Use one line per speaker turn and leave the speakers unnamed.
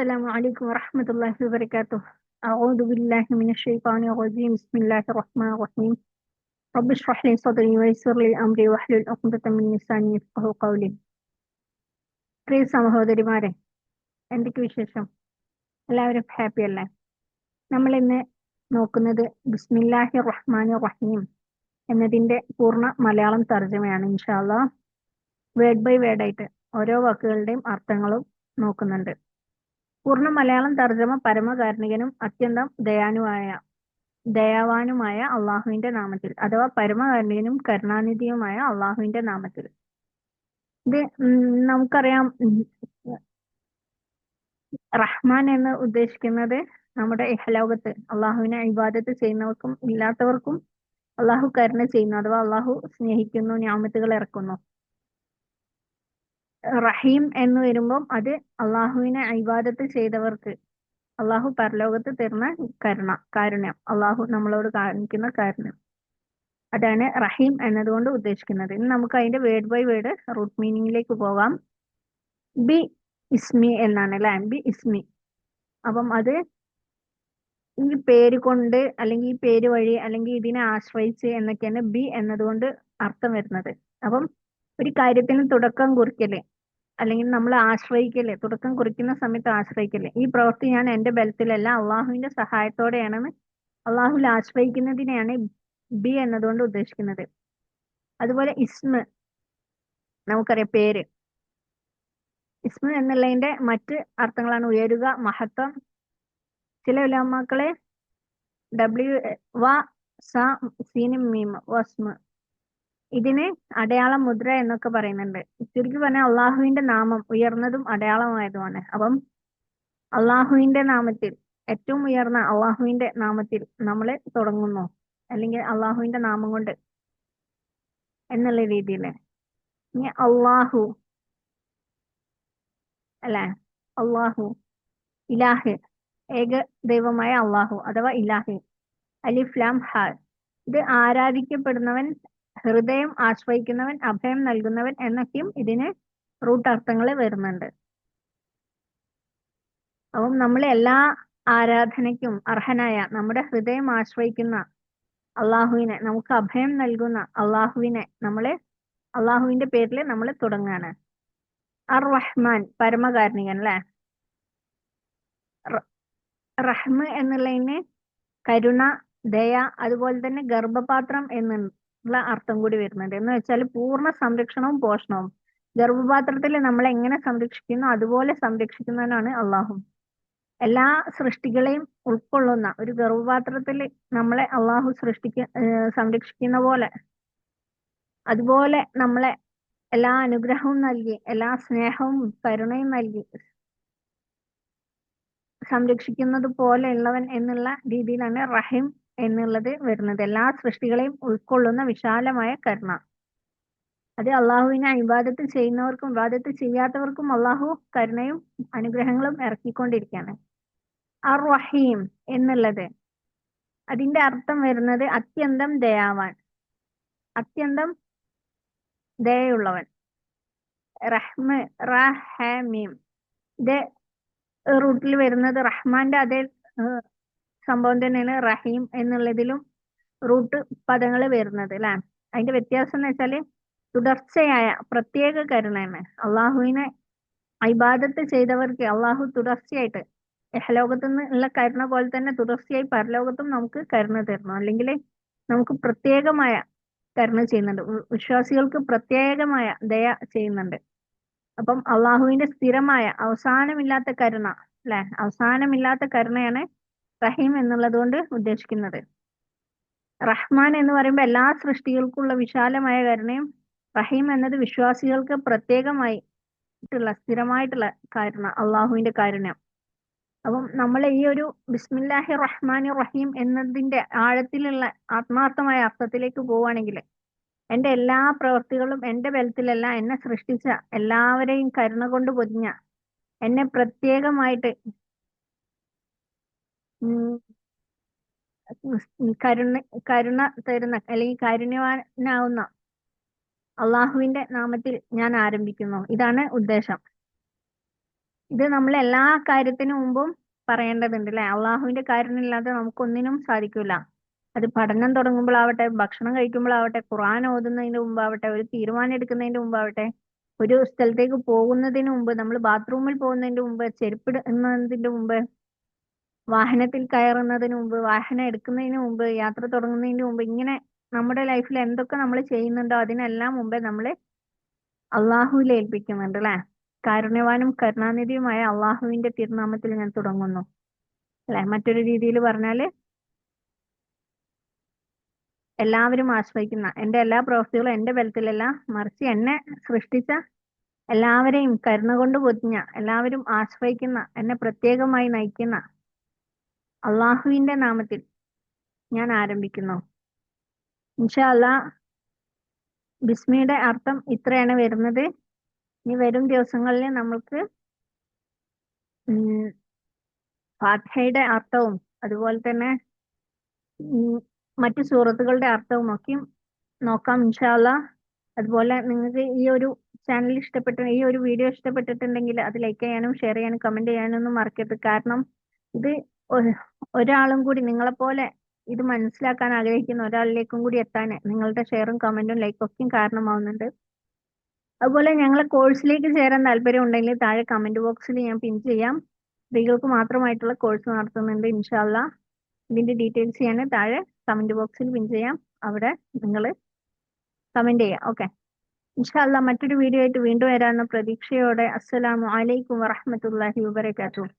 السلام عليكم ورحمة الله وبركاته أعوذ بالله من الشيطان الرجيم بسم الله الرحمن الرحيم رب اشرح لي صدري ويسر لي أمري واحلل عقدة من لساني يفقهوا قولي പ്രിയ സഹോദരിമാരെ എന്തൊക്കെ വിശേഷം എല്ലാവരും ഹാപ്പി അല്ലേ നമ്മൾ ഇന്ന് നോക്കുന്നത് ബിസ്മില്ലാഹി റഹ്മാനി റഹീം എന്നതിന്റെ പൂർണ്ണ മലയാളം തർജ്ജമയാണ് ഇൻഷാല്ല വേർഡ് ബൈ വേർഡ് ആയിട്ട് ഓരോ വാക്കുകളുടെയും അർത്ഥങ്ങളും നോക്കുന്നുണ്ട് പൂർണ മലയാളം തർജമ പരമകാരുണികനും അത്യന്തം ദയാനുവായ ദയാവാനുമായ അള്ളാഹുവിന്റെ നാമത്തിൽ അഥവാ പരമകാരുണികനും കരുണാനിധിയുമായ അള്ളാഹുവിന്റെ നാമത്തിൽ. ഇത് നമുക്കറിയാം റഹ്മാൻ എന്ന് ഉദ്ദേശിക്കുന്നത് നമ്മുടെ ഇഹലോകത്ത് അള്ളാഹുവിനെ ഇബാദത്ത് ചെയ്യുന്നവർക്കും ഇല്ലാത്തവർക്കും അള്ളാഹു കരുണ ചെയ്യുന്നു അഥവാ അള്ളാഹു സ്നേഹിക്കുന്നു ഞാമത്തുകൾ ഇറക്കുന്നു. റഹീം എന്ന് വരുമ്പം അത് അള്ളാഹുവിനെ ഇബാദത്ത് ചെയ്തവർക്ക് അള്ളാഹു പരലോകത്ത് തരുന്ന കരുണ കാരുണ്യം. അള്ളാഹു നമ്മളോട് കാണിക്കുന്ന കാരുണ്യം. അതാണ് റഹീം എന്നതുകൊണ്ട് ഉദ്ദേശിക്കുന്നത്. ഇനി നമുക്ക് അതിന്റെ വേർഡ് ബൈ വേർഡ് റൂട്ട് മീനിങ്ങിലേക്ക് പോകാം. ബി ഇസ്മി എന്നാണ് അല്ലെ? ബി ഇസ്മി. അപ്പം അത് ഈ പേര് കൊണ്ട് അല്ലെങ്കിൽ ഈ പേര് വഴി അല്ലെങ്കിൽ ഇതിനെ ആശ്രയിച്ച് എന്നൊക്കെയാണ് ബി എന്നതുകൊണ്ട് അർത്ഥം വരുന്നത്. അപ്പം ഒരു കാര്യത്തിന് തുടക്കം കുറിക്കൽ അല്ലെങ്കിൽ നമ്മൾ ആശ്രയിക്കൽ തുടക്കം കുറിക്കുന്ന സമയത്ത് ആശ്രയിക്കൽ. ഈ പ്രവൃത്തി ഞാൻ എന്റെ ബലത്തിലല്ല അള്ളാഹുവിന്റെ സഹായത്തോടെയാണെന്ന് അള്ളാഹുൽ ആശ്രയിക്കുന്നതിനെയാണ് ബി എന്നതുകൊണ്ട് ഉദ്ദേശിക്കുന്നത്. അതുപോലെ ഇസ്മ നമുക്കറിയാം പേര്. ഇസ്മ എന്നുള്ളതിന്റെ മറ്റ് അർത്ഥങ്ങളാണ് ഉയരുക മഹത്വം. ചില ഉലമാക്കളെ ഡബ്ല്യു വ സ സീനും മീമ വസ്മ ഇതിന് അടയാള മുദ്ര എന്നൊക്കെ പറയുന്നുണ്ട്. ചുരുക്കി പറഞ്ഞാൽ അള്ളാഹുവിന്റെ നാമം ഉയർന്നതും അടയാളമായതുമാണ്. അപ്പം അള്ളാഹുവിന്റെ നാമത്തിൽ ഏറ്റവും ഉയർന്ന അള്ളാഹുവിന്റെ നാമത്തിൽ നമ്മൾ തുടങ്ങുന്നു. അല്ലെങ്കിൽ അള്ളാഹുവിന്റെ നാമം കൊണ്ട് എന്നുള്ള രീതിയിൽ. ഇനി അള്ളാഹു അല്ലെ അള്ളാഹു ഇലാഹ് ഏക ദൈവമായ അള്ളാഹു അഥവാ ഇലാഹ് അലിഫ്ലാം ഹാ. ഇത് ആരാധിക്കപ്പെടുന്നവൻ ഹൃദയം ആശ്രയിക്കുന്നവൻ അഭയം നൽകുന്നവൻ എന്നൊക്കെയും ഇതിന് റൂട്ട് അർത്ഥങ്ങൾ വരുന്നുണ്ട്. അപ്പം നമ്മൾ എല്ലാ ആരാധനയ്ക്കും അർഹനായ നമ്മുടെ ഹൃദയം ആശ്രയിക്കുന്ന അള്ളാഹുവിനെ നമുക്ക് അഭയം നൽകുന്ന അള്ളാഹുവിനെ നമ്മൾ അള്ളാഹുവിന്റെ പേരിൽ നമ്മൾ തുടങ്ങാണ്. അർ റഹ്മാൻ പരമകാരുണികൻ അല്ലെ? റഹ്മ എന്നുള്ളതിന് കരുണ ദയ അതുപോലെ തന്നെ ഗർഭപാത്രം എന്നുള്ള അർത്ഥം കൂടി വരുന്നുണ്ട്. എന്ന് വെച്ചാൽ പൂർണ സംരക്ഷണവും പോഷണവും. ഗർഭപാത്രത്തിൽ നമ്മൾ എങ്ങനെ സംരക്ഷിക്കുന്നു അതുപോലെ സംരക്ഷിക്കുന്നവനാണ് അള്ളാഹു. എല്ലാ സൃഷ്ടികളെയും ഉൾക്കൊള്ളുന്ന ഒരു ഗർഭപാത്രത്തിൽ നമ്മളെ അള്ളാഹു സൃഷ്ടിക്ക സംരക്ഷിക്കുന്ന പോലെ അതുപോലെ നമ്മളെ എല്ലാ അനുഗ്രഹവും നൽകി എല്ലാ സ്നേഹവും കരുണയും നൽകി സംരക്ഷിക്കുന്നത് പോലെയുള്ളവൻ എന്നുള്ള രീതിയിലാണ് റഹിം എന്നുള്ളത് വരുന്നത്. എല്ലാ സൃഷ്ടികളെയും ഉൾക്കൊള്ളുന്ന വിശാലമായ കരുണ. അത് അള്ളാഹുവിനെ ഇബാദത്ത് ചെയ്യുന്നവർക്കും വിവാദത്ത് ചെയ്യാത്തവർക്കും അള്ളാഹു കരുണയും അനുഗ്രഹങ്ങളും ഇറക്കിക്കൊണ്ടിരിക്കുകയാണ്. അർ റഹീം എന്നുള്ളത്. അതിന്റെ അർത്ഥം വരുന്നത് അത്യന്തം ദയാവാൻ അത്യന്തം ദയുള്ളവൻ റഹ്മ റഹമീം. ഇത് റൂട്ടിൽ വരുന്നത് റഹ്മാന്റെ അതേ സംഭവം തന്നെയാണ് റഹീം എന്നുള്ളതിലും റൂട്ട് പദങ്ങൾ വരുന്നത് അല്ലെ അതിന്റെ വ്യത്യാസം എന്ന് വെച്ചാൽ തുടർച്ചയായ പ്രത്യേക കരുണയാണ്. അള്ളാഹുവിനെ ഇബാദത്ത് ചെയ്തവർക്ക് അള്ളാഹു തുടർച്ചയായിട്ട് എഹലോകത്തു നിന്ന് ഉള്ള കരുണ പോലെ തന്നെ തുടർച്ചയായി പരലോകത്തും നമുക്ക് കരുണ തരുന്നു. അല്ലെങ്കിൽ നമുക്ക് പ്രത്യേകമായ കരുണ ചെയ്യുന്നുണ്ട്. വിശ്വാസികൾക്ക് പ്രത്യേകമായ ദയ ചെയ്യുന്നുണ്ട്. അപ്പം അള്ളാഹുവിന്റെ സ്ഥിരമായ അവസാനമില്ലാത്ത കരുണ അല്ലെ അവസാനമില്ലാത്ത കരുണയാണ് റഹീം എന്നുള്ളത് കൊണ്ട് ഉദ്ദേശിക്കുന്നത്. റഹ്മാൻ എന്ന് പറയുമ്പോൾ എല്ലാ സൃഷ്ടികൾക്കുള്ള വിശാലമായ കരുണയും റഹീം എന്നത് വിശ്വാസികൾക്ക് പ്രത്യേകമായി ട്ടുള്ള സ്ഥിരമായിട്ടുള്ള കാരണം അള്ളാഹുവിന്റെ കാരുണ്യം. അപ്പം നമ്മൾ ഈ ഒരു ബിസ്മില്ലാഹി റഹ്മാനി റഹീം എന്നതിന്റെ ആഴത്തിലുള്ള ആത്മാർത്ഥമായ അർത്ഥത്തിലേക്ക് പോവുകയാണെങ്കിൽ എന്റെ എല്ലാ പ്രവൃത്തികളും എന്റെ ബലത്തിലല്ല എന്നെ സൃഷ്ടിച്ച എല്ലാവരെയും കരുണ കൊണ്ട് പൊതിഞ്ഞ എന്നെ പ്രത്യേകമായിട്ട് കരുണ കരുണ തരുന്ന അല്ലെങ്കിൽ കാരുണ്യവാനാവുന്ന അള്ളാഹുവിന്റെ നാമത്തിൽ ഞാൻ ആരംഭിക്കുന്നു. ഇതാണ് ഉദ്ദേശം. ഇത് നമ്മൾ എല്ലാ കാര്യത്തിനു മുമ്പും പറയേണ്ടതുണ്ട് അല്ലെ? അള്ളാഹുവിന്റെ കാരുണ്യമില്ലാതെ നമുക്കൊന്നിനും സാധിക്കില്ല അത് പഠനം തുടങ്ങുമ്പോഴാവട്ടെ ഭക്ഷണം കഴിക്കുമ്പോഴാവട്ടെ ഖുറാൻ ഓതുന്നതിന് മുമ്പാവട്ടെ ഒരു തീരുമാനം എടുക്കുന്നതിന്റെ മുമ്പാവട്ടെ ഒരു സ്ഥലത്തേക്ക് പോകുന്നതിന് മുമ്പ് നമ്മൾ ബാത്റൂമിൽ പോകുന്നതിന്റെ മുമ്പ് ചെരുപ്പിടുന്നതിന്റെ മുമ്പ് വാഹനത്തിൽ കയറുന്നതിന് മുമ്പ് വാഹനം എടുക്കുന്നതിന് മുമ്പ് യാത്ര തുടങ്ങുന്നതിന് മുമ്പ് ഇങ്ങനെ നമ്മുടെ ലൈഫിൽ എന്തൊക്കെ നമ്മൾ ചെയ്യുന്നുണ്ടോ അതിനെല്ലാം മുമ്പേ നമ്മൾ അള്ളാഹുവിൽ ഏൽപ്പിക്കുന്നുണ്ട് അല്ലെ? കാരുണ്യവാനും കരുണാനിധിയുമായ അള്ളാഹുവിന്റെ തിരുനാമത്തിൽ ഞാൻ തുടങ്ങുന്നു. അല്ലെ? മറ്റൊരു രീതിയിൽ പറഞ്ഞാൽ എല്ലാവരും ആശ്രയിക്കുന്ന എന്റെ എല്ലാ പ്രവൃത്തികളും എന്റെ ബലത്തിലല്ല മറിച്ച് എന്നെ സൃഷ്ടിച്ച എല്ലാവരെയും കരുണ കൊണ്ട് പൊതിഞ്ഞ എല്ലാവരും ആശ്രയിക്കുന്ന എന്നെ പ്രത്യേകമായി നയിക്കുന്ന അള്ളാഹുവിന്റെ നാമത്തിൽ ഞാൻ ആരംഭിക്കുന്നു. ഇൻഷാ അല്ലാ ബിസ്മിയുടെ അർത്ഥം ഇത്രയാണ് വരുന്നത്. ഇനി വരും ദിവസങ്ങളിൽ നമ്മൾക്ക് ഫാത്തയുടെ അർത്ഥവും അതുപോലെ തന്നെ മറ്റു സൂറത്തുകളുടെ അർത്ഥവും ഒക്കെ നോക്കാം ഇൻഷല്ല അതുപോലെ നിങ്ങൾക്ക് ഈ ഒരു ചാനൽ ഇഷ്ടപ്പെട്ട ഈ ഒരു വീഡിയോ ഇഷ്ടപ്പെട്ടിട്ടുണ്ടെങ്കിൽ അത് ലൈക്ക് ചെയ്യാനും ഷെയർ ചെയ്യാനും കമന്റ് ചെയ്യാനും ഒന്നും മറക്കരുത്. കാരണം ഇത് ഒരാളും കൂടി നിങ്ങളെ പോലെ ഇത് മനസ്സിലാക്കാൻ ആഗ്രഹിക്കുന്ന ഒരാളിലേക്കും കൂടി എത്താൻ നിങ്ങളുടെ ഷെയറും കമന്റും ലൈക്കും ഒക്കെയും കാരണമാവുന്നുണ്ട്. അതുപോലെ ഞങ്ങളെ കോഴ്സിലേക്ക് ചേരാൻ താല്പര്യം ഉണ്ടെങ്കിൽ താഴെ കമന്റ് ബോക്സിൽ ഞാൻ പിൻ ചെയ്യാം. സ്ത്രീകൾക്ക് മാത്രമായിട്ടുള്ള കോഴ്സ് നടത്തുന്നുണ്ട് ഇൻഷാല്ല ഇതിന്റെ ഡീറ്റെയിൽസ് ഞാൻ താഴെ കമന്റ് ബോക്സിൽ പിൻ ചെയ്യാം. അവിടെ നിങ്ങൾ കമന്റ് ചെയ്യാം. ഓക്കെ ഇൻഷാല്ല മറ്റൊരു വീഡിയോ ആയിട്ട് വീണ്ടും വരാമെന്ന പ്രതീക്ഷയോടെ. അസ്സലാമു അലൈക്കും വറഹ്മത്തുള്ളാഹി വബറകാതുഹു.